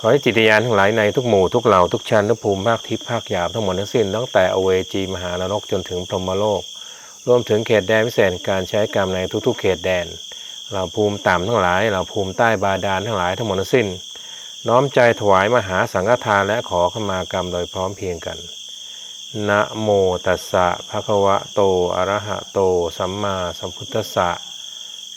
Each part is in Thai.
ขอให้จิตญาณทั้งหลายในทุกหมู่ทุกเหล่าทุกชั้นทุกภูมิภาคทิพย์ภาคหยาบทั้งหมดทั้งสิ้นตั้งแต่อเวจีมหานรกจนถึงพรหมโลก รวมถึงเขตแดนพิเศษการใช้กรรมในทุกๆ เขตแดนเราภูมิต่ำทั้งหลายเราภูมิใต้บาดาลทั้งหลายทั้งหมดทั้งสิ้น น้อมใจถวายมหาสังฆทานและขอขมากรรมโดยพร้อมเพรียงกันนะโมตัสสะภะคะวะโตอะระหะโต สัมมาสัมพุทธัสสะ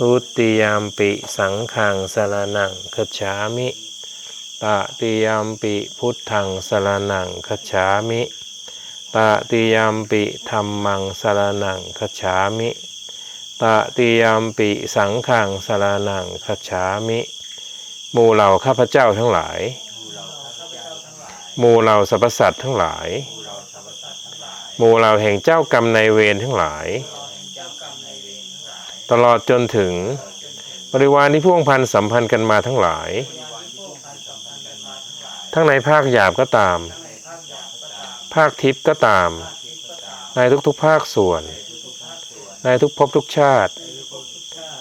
ทุติยามปิสังฆังสารณังคัจฉามิตติยามปิพุทธังสารณังคัจฉามิตติยามปิธัมมังสารณังคัจฉามิตติยามปิสังฆังสารณังคัจฉามิหมู่เหล่าข้าพเจ้าทั้งหลายหมู่เหล่าสรรพสัตว์ทั้งหลายหมู่เหล่าแห่งเจ้ากรรมในายเวรทั้งหลาย ตลอดจนถึงบริวารที่พ่วงพันสัมพันธ์กันมาทั้งหลาย ทั้งในภาคหยาบก็ตาม ภาคทิพย์ก็ตาม ในทุกๆภาคส่วน ในทุกภพทุกชาติ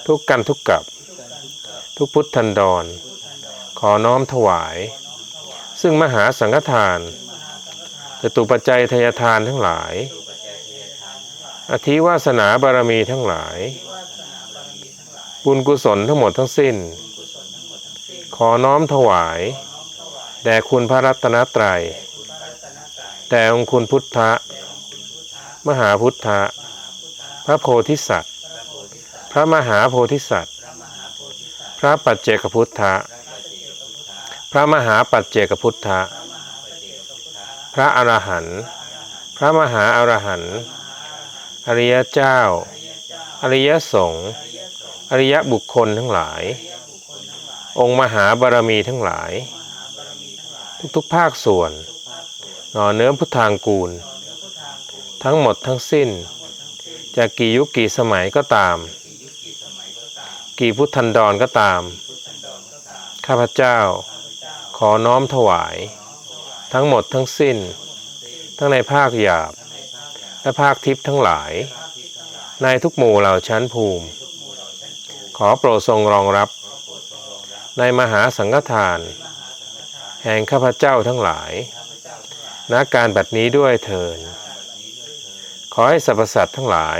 ทุกกันทุกกับ ทุกพุทธันดร ขอน้อมถวาย ซึ่งมหาสังฆทานจตุปัจจัยทยทานทั้งหลาย อธิวาสนาบารมีทั้งหลาย บุญกุศลทั้งหมดทั้งสิ้น ขอน้อมถวาย แด่คุณพระรัตนตรัยแต่องค์คุณพุทธะ มหาพุทธะ พระโพธิสัตว์ พระมหาโพธิสัตว์ พระปัจเจกพุทธะ พระมหาปัจเจกพุทธะ พระอรหันต์ พระมหาอรหันต์ อริยเจ้า อริยสงฆ์ อริยบุคคลทั้งหลาย องค์มหาบารมีทั้งหลาย ทุกๆภาคส่วนหน่อเนื้อพุทธางกูล ทั้งหมดทั้งสิ้นจะกี่ยุคกี่สมัยก็ตาม กี่พุทธันดรก็ตาม ข้าพเจ้า ขอน้อมถวาย ทั้งหมดทั้งสิ้น ทั้งในภาคหยาบ และภาคทิพย์ทั้งหลาย ในทุกหมู่เหล่าชั้นภูมิ ขอโปรดทรงรองรับ ในมหาสังฆทาน แห่งข้าพเจ้าทั้งหลายณการบัดนี้ด้วยเถิดขอให้สรรพสัตว์ทั้งหลาย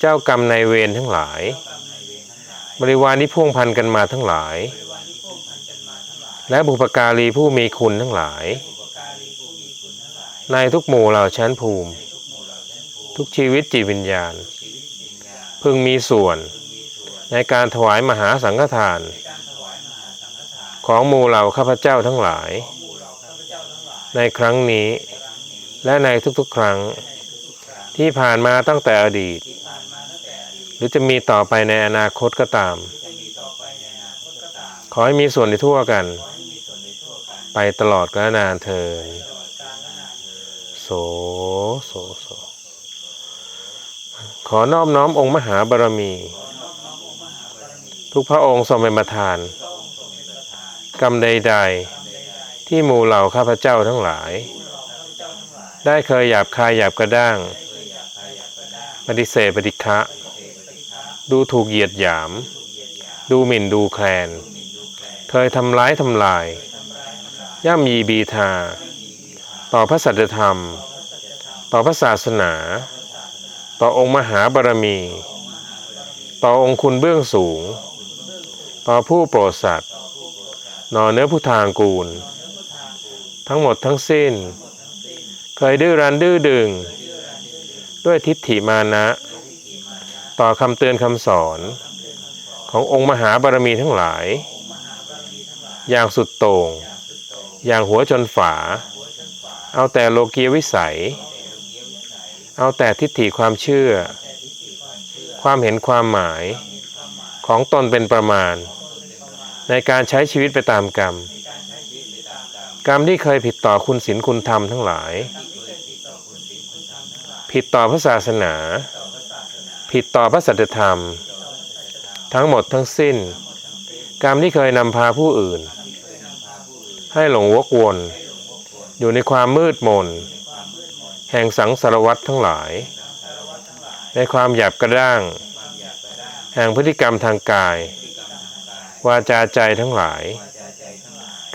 เจ้ากรรมในายเวรทั้งหลาย บริวารที่พ่วงพันกันมาทั้งหลาย และบุปการีผู้มีคุณทั้งหลาย ในทุกหมู่เหล่าชั้นภูมิ ทุกชีวิตจิตวิญญาณ พึงมีส่วน ในการถวายมหาสังฆทาน ของหมู่เหล่าข้าพเจ้าทั้งหลาย ในครั้งนี้ และในทุกๆครั้ง ที่ผ่านมาตั้งแต่อดีต หรือจะมีต่อไปในอนาคตก็ตาม ขอให้มีส่วนในทั่วกัน ไปตลอดกาลนานเทินโสโสโสขอนอบน้อมองค์มหาบารมี ทุกพระองค์ทรงเป็นประธาน กรรมใด ๆ ที่หมู่เหล่าข้าพเจ้าทั้งหลาย ได้เคยหยาบคายหยาบกระด้าง ปฏิเสธปฏิฆะดูถูกเหยียดหยาม ดูหมิ่นดูแคลน เคยทำร้ายทำลาย ย่ำยีบีทา ต่อพระสัจธรรม ต่อพระศาสนา ต่อองค์มหาบารมี ต่อองค์คุณเบื้องสูง ต่อผู้โปรดสัตว์นอเนื้อผู้ทางกูล ทั้งหมดทั้งสิ้น เคยดื้อรั้นดื้อดึง ด้วยทิฏฐิมานะ ต่อคำเตือนคำสอน ขององค์มหาบารมีทั้งหลาย อย่างสุดโต่งอย่างหัวจนฝา เอาแต่โลกียวิสัย เอาแต่ทิฏฐิความเชื่อ ความเห็นความหมายของตนเป็นประมาณ ในการใช้ชีวิตไปตามกรรม กรรมที่เคยผิดต่อคุณศีลคุณธรรมทั้งหลาย ผิดต่อพระศาสนา ผิดต่อพระสัจธรรม ทั้งหมดทั้งสิ้น กรรมที่เคยนำพาผู้อื่น ให้หลงวกวน อยู่ในความมืดมน แห่งสังสารวัตทั้งหลาย ในความหยาบกระด้าง แห่งพฤติกรรมทางกาย วาจาใจทั้งหลาย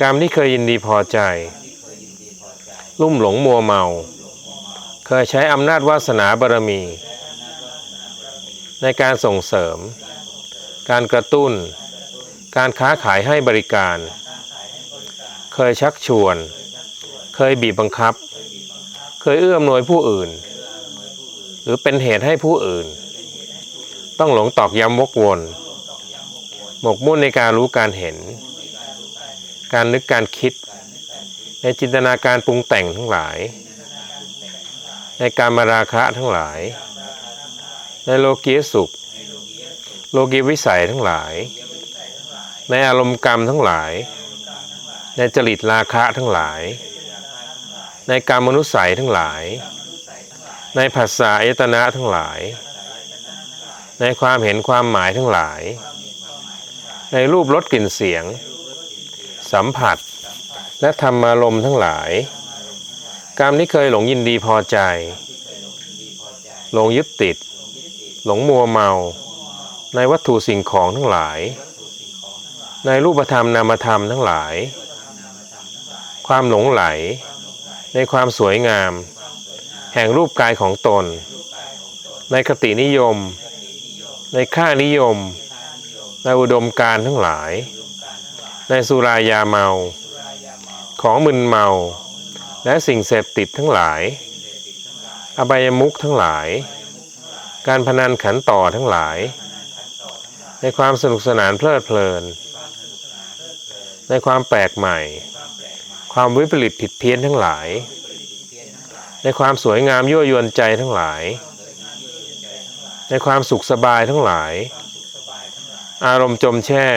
กรรมที่เคยยินดีพอใจ ลุ่มหลงมัวเมา เคยใช้อำนาจวาสนาบารมี ในการส่งเสริม การกระตุ้น การค้าขายให้บริการ เคยชักชวน เคยบีบบังคับ เคยเอื้อมหนวยผู้อื่น หรือเป็นเหตุให้ผู้อื่น ต้องหลงตอกย้ำวกวน หมกมุ่นในการรู้การเห็น การนึกการคิด ในจินตนาการปรุงแต่งทั้งหลาย ในการมาราคะทั้งหลาย ในโลกียสุข โลกีวิสัยทั้งหลาย ในอารมณ์กรรมทั้งหลาย ในจริตราคะทั้งหลาย ในการมนุษย์ใสทั้งหลาย ในภาษาอายตนะทั้งหลาย ในความเห็นความหมายทั้งหลาย ในรูปรสกลิ่นเสียง สัมผัส และธรรมารมณ์ทั้งหลาย กรรมที่เคยหลงยินดีพอใจ หลงยึดติด หลงมัวเมา ในวัตถุสิ่งของทั้งหลาย ในรูปธรรมนามธรรมทั้งหลาย ความหลงไหล ในความสวยงาม แห่งรูปกายของตน ในคตินิยม ในค่านิยม ในอุดมการทั้งหลาย ในสุรายาเมา ของมึนเมา และสิ่งเสพติดทั้งหลาย อบายมุขทั้งหลาย การพนันขันต่อทั้งหลาย ในความสนุกสนานเพลิดเพลิน ในความแปลกใหม่ ความวิปริตผิดเพี้ยนทั้งหลาย ในความสวยงามยั่วยวนใจทั้งหลาย ในความสุขสบายทั้งหลาย อารมณ์จมแช่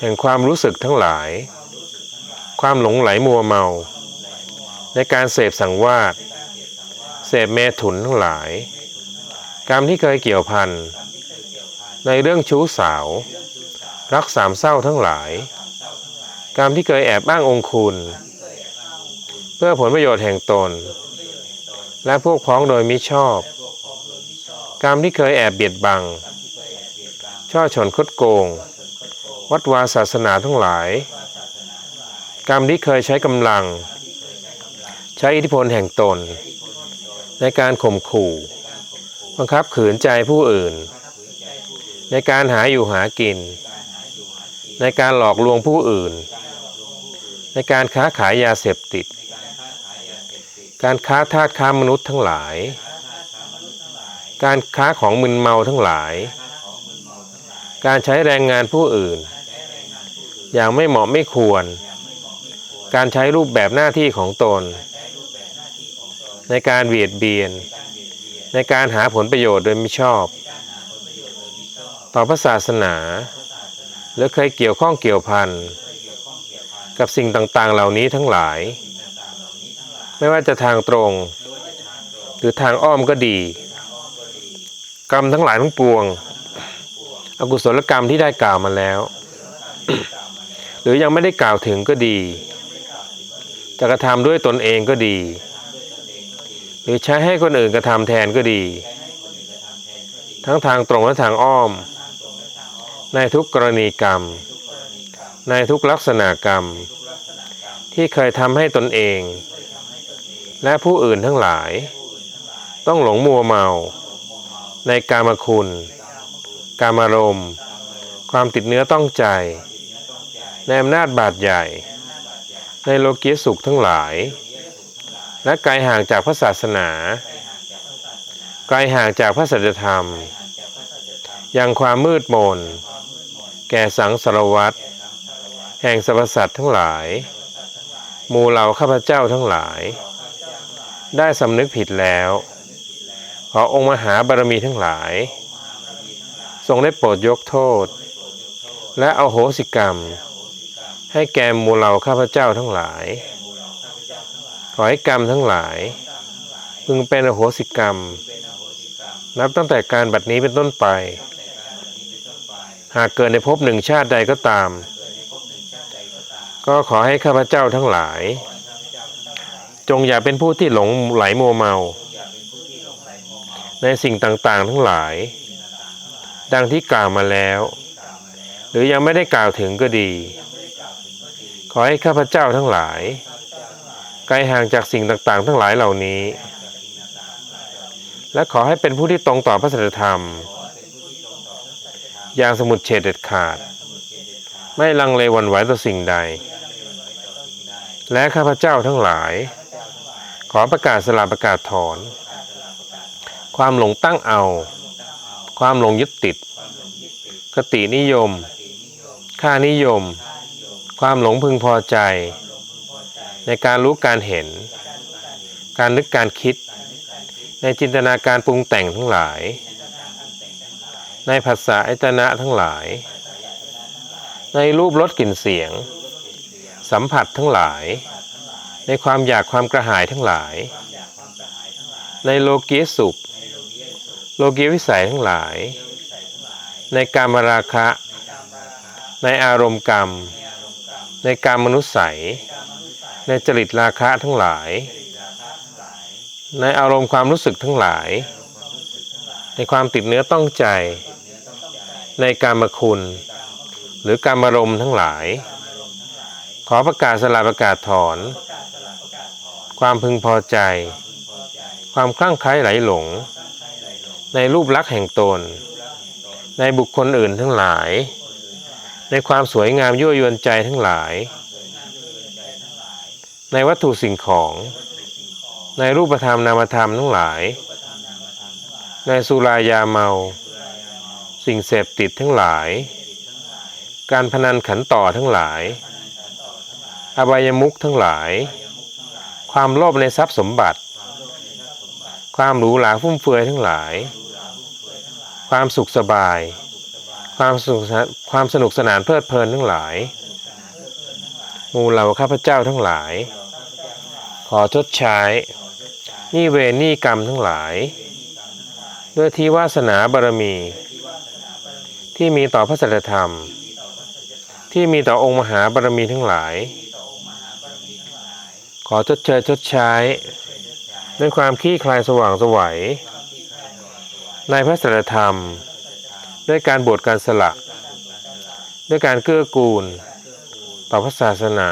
แห่งความรู้สึกทั้งหลาย ความหลงไหลมัวเมา ในการเสพสังวาสเสพเมถุนทั้งหลาย กรรมที่เคยเกี่ยวพันในเรื่องชู้สาว รักสามเศร้าทั้งหลาย กรรมที่เคยแอบอ้างองคุณ เพื่อผลประโยชน์แห่งตน และพวกพ้องโดยมิชอบ กรรมที่เคยแอบเบียดบัง ช่อฉนคดโกง วัดวาศาสนาทั้งหลาย กรรมที่เคยใช้กำลัง ใช้อิทธิพลแห่งตน ในการข่มขู่ บังคับขืนใจผู้อื่น ในการหาอยู่หากิน ในการหลอกลวงผู้อื่น ในการค้าขายยาเสพติด การค้าทาสค้ามนุษย์ทั้งหลาย การค้าของมึนเมาทั้งหลาย การใช้แรงงานผู้อื่น อย่างไม่เหมาะไม่ควร การใช้รูปแบบหน้าที่ของตน ในการเบียดเบียน ในการหาผลประโยชน์โดยไม่ชอบ ต่อพระศาสนา หรือเคยเกี่ยวข้องเกี่ยวพันกับสิ่งต่างๆ เหล่านี้ทั้งหลาย ไม่ว่าจะทางตรง หรือทางอ้อมก็ดี กรรมทั้งหลายทั้งปวง อกุศลกรรมที่ได้กล่าวมาแล้ว หรือยังไม่ได้กล่าวถึงก็ดีจะกระทำด้วยตนเองก็ดี หรือใช้ให้คนอื่นกระทำแทนก็ดี ทั้งทางตรงและทางอ้อม ในทุกกรณีกรรม ในทุกลักษณะกรรม ที่เคยทำให้ตนเอง และผู้อื่นทั้งหลาย ต้องหลงมัวเมา ในกามคุณ กามารมณ์ ความติดเนื้อต้องใจ ในอำนาจบาดใหญ่ ในโลกียสุขทั้งหลาย และไกลห่างจากพระศาสนา ไกลห่างจากพระสัจธรรม ยังความมืดมน แก่สังสารวัตรแห่งสรรพสัตว์ทั้งหลายหมู่เหล่าข้าพเจ้าทั้งหลาย ได้สำนึกผิดแล้ว ขอองค์มหาบารมีทั้งหลาย ทรงได้โปรดยกโทษ และเอโหสิกรรม ให้แก่มูเราข้าพเจ้าทั้งหลาย ขอให้กรรมทั้งหลาย พึงเป็นอโหสิกรรม นับตั้งแต่การบัดนี้เป็นต้นไป หากเกิดในภพหนึ่งชาติใดก็ตาม ก็ขอให้ข้าพเจ้าทั้งหลาย จงอย่าเป็นผู้ที่หลงไหลมัวเมา ในสิ่งต่างๆทั้งหลาย ดังที่กล่าวมาแล้ว หรือยังไม่ได้กล่าวถึงก็ดี ขอให้ข้าพเจ้าทั้งหลาย ไกลห่างจากสิ่งต่างๆ ทั้งหลายเหล่านี้ และขอให้เป็นผู้ที่ตรงต่อพระสัจธรรม อย่างสมุดเฉดเด็ดขาด ไม่ลังเลวันไหวต่อสิ่งใด และข้าพเจ้าทั้งหลาย ขอประกาศสละประกาศถอน ความหลงตั้งเอา ความหลงยึดติด คตินิยม ค่านิยม ความหลงพึงพอใจ ในการรู้การเห็น การนึกการคิด ในจินตนาการปรุงแต่งทั้งหลาย ในภาษาอิตนะทั้งหลาย ในรูปรสกลิ่นเสียง สัมผัสทั้งหลาย ในความอยากความกระหายทั้งหลาย ในโลกีสุข โลกีวิสัยทั้งหลาย ในการมราคะ ในอารมณ์กรรม ในการมนุษย์ใสยในจริตราคะทั้งหลาย ในอารมณ์ความรู้สึกทั้งหลาย ในความติดเนื้อต้องใจ ในการมคุณ หรือการมารมณ์ทั้งหลาย ขอประกาศสลาประกาศถอน ความพึงพอใจ ความคลั่งไคล้ไหลหลง ในรูปลักษณ์แห่งตน ในบุคคลอื่นทั้งหลาย ในความสวยงามยั่วยวนใจทั้งหลาย ในวัตถุสิ่งของ ในรูปธรรมนามธรรมทั้งหลาย ในสุรายาเมา สิ่งเสพติดทั้งหลาย การพนันขันต่อทั้งหลาย อบายมุขทั้งหลาย ความโลภในทรัพย์สมบัติ ความหรูหราฟุ่มเฟือยทั้งหลาย ความสุขสบาย ความสนุกสนานความสนุกสนานเพลิดเพลินทั้งหลายมูเหล่าข้าพเจ้าทั้งหลาย ขอชดใช้ นี่เวรนี่กรรมทั้งหลาย ด้วยที่วาสนาบารมี ที่มีต่อพระสัจธรรม ที่มีต่อองค์มหาบารมีทั้งหลาย ขอชดเชยชดใช้ ด้วยความขี้คลายสว่างสวัยในพระสัจธรรม ด้วยการบวชการสละ ด้วยการเกื้อกูล ต่อพระศาสนา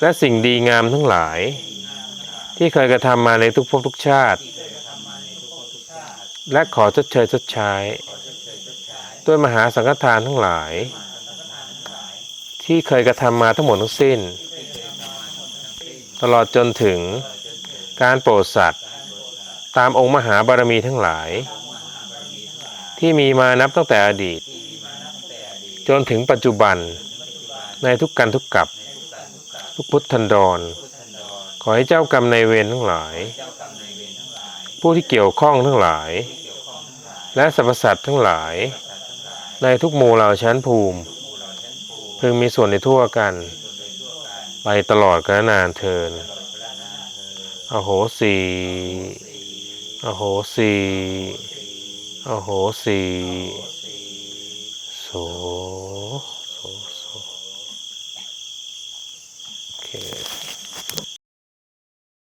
และสิ่งดีงามทั้งหลาย ที่เคยกระทำมาในทุกภพทุกชาติ และขอชดเชยชดใช้ด้วยมหาสังฆทานทั้งหลาย ที่เคยกระทำมาทั้งหมดทั้งสิ้น ตลอดจนถึง การโปรดสัตว์ตามองค์มหาบารมีทั้งหลาย ที่มีมานับตั้งแต่อดีต จนถึงปัจจุบันในทุกกันทุกกับทุกพุทธันดร ขอให้เจ้ากรรมในเวรทั้งหลาย ผู้ที่เกี่ยวข้องทั้งหลาย และสรรพสัตว์ทั้งหลาย ในทุกหมู่เหล่าชั้นภูมิ พึงมีส่วนในทั่วกัน ไปตลอดกาลนานเทิน อโหสีอโหสีอโหสีโส